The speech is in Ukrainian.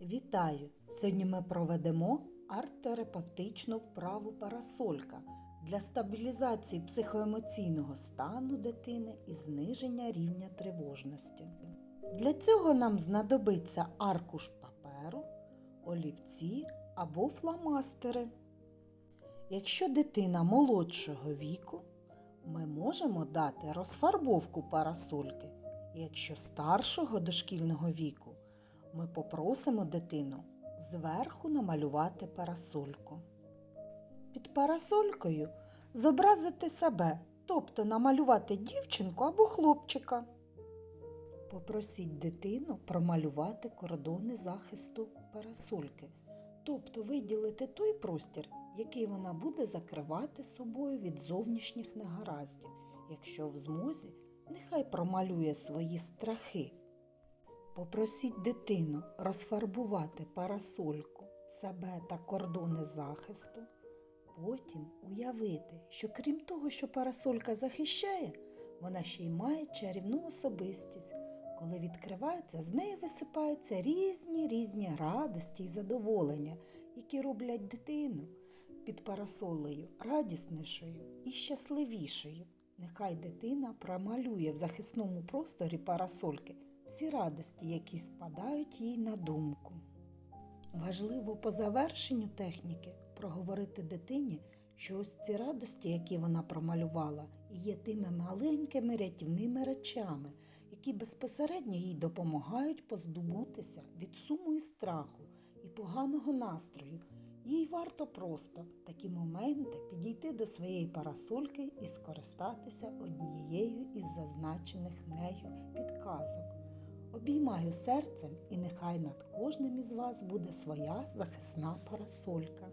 Вітаю! Сьогодні ми проведемо арт-терапевтичну вправу парасолька для стабілізації психоемоційного стану дитини і зниження рівня тривожності. Для цього нам знадобиться аркуш паперу, олівці або фломастери. Якщо дитина молодшого віку, ми можемо дати розфарбовку парасольки. Якщо старшого дошкільного віку, ми попросимо дитину зверху намалювати парасольку. Під парасолькою зобразити себе, тобто намалювати дівчинку або хлопчика. Попросіть дитину промалювати кордони захисту парасольки, тобто виділити той простір, який вона буде закривати собою від зовнішніх негараздів. Якщо в змозі, нехай промалює свої страхи. Попросіть дитину розфарбувати парасольку, себе та кордони захисту. Потім уявити, що крім того, що парасолька захищає, вона ще й має чарівну особистість. Коли відкривається, з неї висипаються різні різні радості і задоволення, які роблять дитину під парасолею радіснішою і щасливішою. Нехай дитина промалює в захисному просторі парасольки всі радості, які спадають їй на думку. Важливо по завершенню техніки проговорити дитині, що ось ці радості, які вона промалювала, є тими маленькими рятівними речами, які безпосередньо їй допомагають поздобутися від суму і страху і поганого настрою. Їй варто просто в такі моменти підійти до своєї парасольки і скористатися однією із зазначених нею підказок. Обіймаю серцем і нехай над кожним із вас буде своя захисна парасолька.